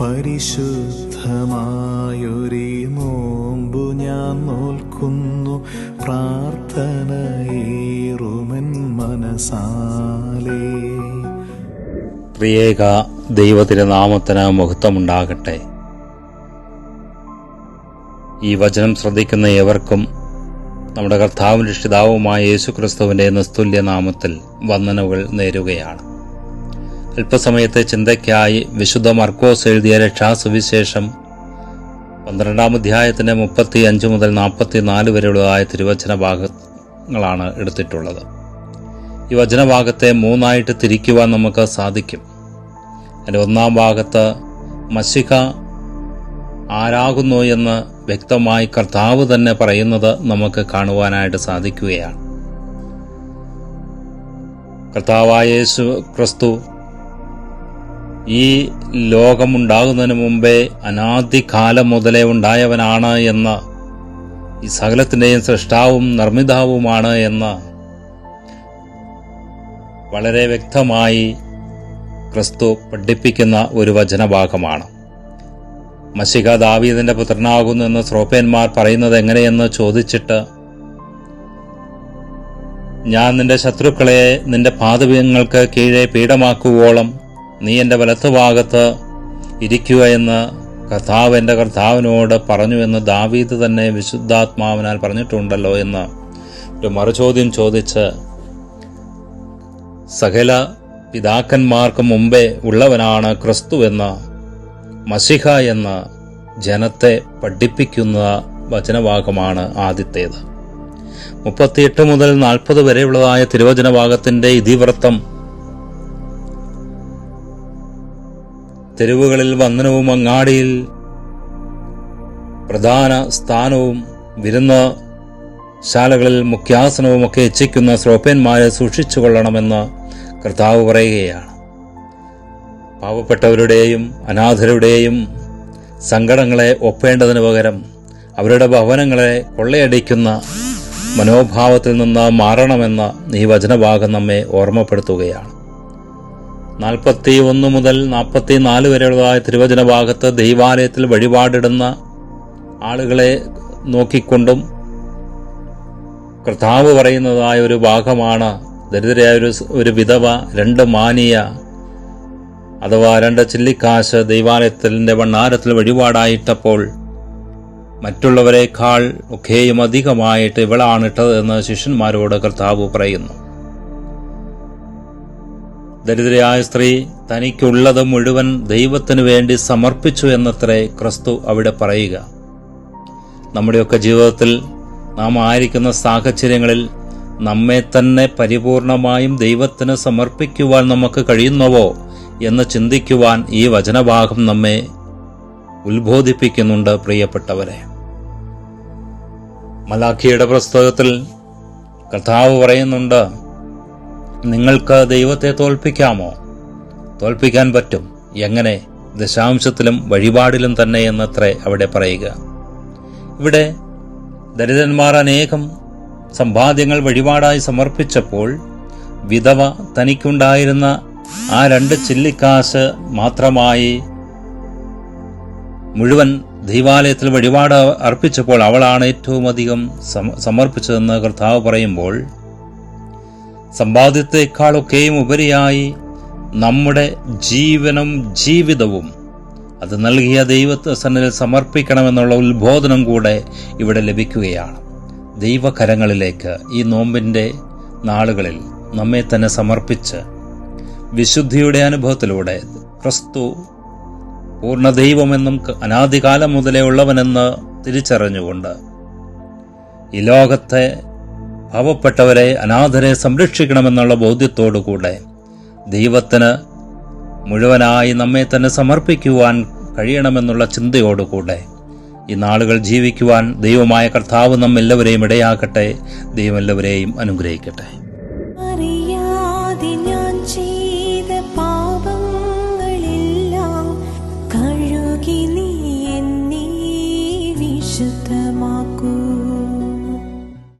പരിശുദ്ധമായൊരു നോമ്പു ഞാൻ നോൽക്കുന്നു. പ്രാർത്ഥനയേറുമൻ മനസാലേ. പ്രിയേക ദൈവത്തിന്റെ നാമത്തിന് മഹത്വമുണ്ടാകട്ടെ ഈ വചനം ശ്രദ്ധിക്കുന്ന ഏവർക്കും നമ്മുടെ കർത്താവും രക്ഷിതാവുമായ യേശുക്രിസ്തുവിന്റെ നിസ്തുല്യ നാമത്തിൽ വന്ദനകൾ നേരുകയാണ്. അല്പസമയത്തെ ചിന്തയ്ക്കായി വിശുദ്ധ മർക്കോസ് എഴുതിയ രക്ഷാസുവിശേഷം പന്ത്രണ്ടാം അധ്യായത്തിന്റെ മുപ്പത്തി അഞ്ച് മുതൽ നാൽപ്പത്തി നാല് വരെയുള്ളതായ തിരുവചന ഭാഗങ്ങളാണ് എടുത്തിട്ടുള്ളത്. ഈ വചനഭാഗത്തെ മൂന്നായിട്ട് തിരിക്കുവാൻ നമുക്ക് സാധിക്കും. അതിന്റെ ഒന്നാം ഭാഗത്ത് മഷിക ആരാകുന്നു എന്ന് വ്യക്തമായി കർത്താവ് തന്നെ പറയുന്നത് നമുക്ക് കാണുവാനായിട്ട് സാധിക്കുകയാണ്. കർത്താവായ യേശു ക്രിസ്തു ഈ ലോകമുണ്ടാകുന്നതിന് മുമ്പേ അനാദികാലം മുതലേ ഉണ്ടായവനാണ് എന്ന് ഈ സകലത്തിന്റെയും സൃഷ്ടാവും നിർമ്മിതാവുമാണ് എന്ന് വളരെ വ്യക്തമായി ക്രിസ്തു പഠിപ്പിക്കുന്ന ഒരു വചനഭാഗമാണ്. മഷിക ദാവീദിന്റെ പുത്രനാകുന്നു എന്ന് ശ്രോപ്പന്മാർ പറയുന്നത് എങ്ങനെയെന്ന് ചോദിച്ചിട്ട് ഞാൻ നിന്റെ ശത്രുക്കളെ നിന്റെ പാതവ്യങ്ങൾക്ക് കീഴെ പീഠമാക്കുവോളം നീ എന്റെ വലത്തുഭാഗത്ത് ഇരിക്കുക എന്ന് കർത്താവ് എന്റെ കർത്താവിനോട് പറഞ്ഞു എന്ന് ദാവീദ് തന്നെ വിശുദ്ധാത്മാവിനാൽ പറഞ്ഞിട്ടുണ്ടല്ലോ എന്ന് ഒരു മറുചോദ്യം ചോദിച്ച് സകല പിതാക്കന്മാർക്ക് മുമ്പേ ഉള്ളവനാണ് ക്രിസ്തു എന്ന് മസിഹ എന്ന ജനത്തെ പഠിപ്പിക്കുന്ന വചനഭാഗമാണ് ആദ്യത്തേത്. മുപ്പത്തിയെട്ട് മുതൽ നാൽപ്പത് വരെയുള്ളതായ തിരുവചനഭാഗത്തിന്റെ ഇതിവൃത്തം തെരുവുകളിൽ വന്ദനവും അങ്ങാടിയിൽ പ്രധാന സ്ഥാനവും വിരുന്ന് ശാലകളിൽ മുഖ്യാസനവും ഒക്കെ ഇച്ഛിക്കുന്ന ശ്രോപ്യന്മാരെ സൂക്ഷിച്ചുകൊള്ളണമെന്ന് കർത്താവ് പറയുകയാണ്. പാവപ്പെട്ടവരുടെയും അനാഥരുടെയും സങ്കടങ്ങളെ ഒപ്പേണ്ടതിന് പകരം അവരുടെ ഭവനങ്ങളെ കൊള്ളയടിക്കുന്ന മനോഭാവത്തിൽ നിന്ന് മാറണമെന്ന് ഈ വചനഭാഗം നമ്മെ ഓർമ്മപ്പെടുത്തുകയാണ്. നാൽപ്പത്തി ഒന്ന് മുതൽ നാൽപ്പത്തി നാല് വരെയുള്ളതായ തിരുവചന ഭാഗത്ത് ദൈവാലയത്തിൽ വഴിപാടിടുന്ന ആളുകളെ നോക്കിക്കൊണ്ടും കർത്താവ് പറയുന്നതായ ഒരു ഭാഗമാണ്. ദരിദ്രയായ ഒരു ഒരു വിധവ രണ്ട് മാനിയ അഥവാ രണ്ട് ചില്ലിക്കാശ് ദൈവാലയത്തിന്റെ ഭണ്ണാരത്തിൽ വഴിപാടായിട്ടപ്പോൾ മറ്റുള്ളവരെക്കാൾ ഒക്കെയും അധികമായിട്ട് ഇവളാണിട്ടത് എന്ന് ശിഷ്യന്മാരോട് കർത്താവ് പറയുന്നു. ദരിദ്രയായ സ്ത്രീ തനിക്കുള്ളത് മുഴുവൻ ദൈവത്തിനു വേണ്ടി സമർപ്പിച്ചു എന്നത്രേ ക്രിസ്തു അവിടെ പറയുക. നമ്മുടെയൊക്കെ ജീവിതത്തിൽ നാം ആയിരിക്കുന്ന സാഹചര്യങ്ങളിൽ നമ്മെ തന്നെ പരിപൂർണമായും ദൈവത്തിന് സമർപ്പിക്കുവാൻ നമുക്ക് കഴിയുന്നവോ എന്ന് ചിന്തിക്കുവാൻ ഈ വചനഭാഗം നമ്മെ ഉത്ബോധിപ്പിക്കുന്നുണ്ട് പ്രിയപ്പെട്ടവരെ. മലാഖിയുടെ പുസ്തകത്തിൽ കർത്താവ് പറയുന്നുണ്ട് നിങ്ങൾക്ക് ദൈവത്തെ തോൽപ്പിക്കാമോ? തോൽപ്പിക്കാൻ പറ്റും. എങ്ങനെ? ദശാംശത്തിലും വഴിപാടിലും തന്നെ എന്നത്രേ അവിടെ പറയുക. ഇവിടെ ദരിദ്രന്മാർ അനേകം സമ്പാദ്യങ്ങൾ വഴിപാടായി സമർപ്പിച്ചപ്പോൾ വിധവ തനിക്കുണ്ടായിരുന്ന ആ രണ്ട് ചില്ലിക്കാശ് മാത്രമായി മുഴുവൻ ദൈവാലയത്തിൽ വഴിപാട് അർപ്പിച്ചപ്പോൾ അവളാണ് ഏറ്റവും അധികം സമർപ്പിച്ചതെന്ന് കർത്താവ് പറയുമ്പോൾ സമ്പാദ്യത്തെക്കാളൊക്കെയും ഉപരിയായി നമ്മുടെ ജീവനും ജീവിതവും അത് നൽകിയ ദൈവത്തെ സന്നിൽ സമർപ്പിക്കണമെന്നുള്ള ഉത്ബോധനം കൂടെ ഇവിടെ ലഭിക്കുകയാണ്. ദൈവകരങ്ങളിലേക്ക് ഈ നോമ്പിന്റെ നാളുകളിൽ നമ്മെ തന്നെ സമർപ്പിച്ച് വിശുദ്ധിയുടെ അനുഭവത്തിലൂടെ ക്രിസ്തു പൂർണ ദൈവമെന്നും അനാദികാലം മുതലേ ഉള്ളവനെന്ന് തിരിച്ചറിഞ്ഞുകൊണ്ട് ഈ ലോകത്തെ പാവപ്പെട്ടവരെ അനാഥരെ സംരക്ഷിക്കണമെന്നുള്ള ബോധ്യത്തോടുകൂടെ ദൈവത്തിന് മുഴുവനായി നമ്മെ തന്നെ സമർപ്പിക്കുവാൻ കഴിയണമെന്നുള്ള ചിന്തയോടുകൂടെ ഈ നാളുകൾ ജീവിക്കുവാൻ ദൈവമായ കർത്താവ് നമ്മെല്ലാവരെയും ഇടയാക്കട്ടെ. ദൈവം എല്ലാവരെയും അനുഗ്രഹിക്കട്ടെ.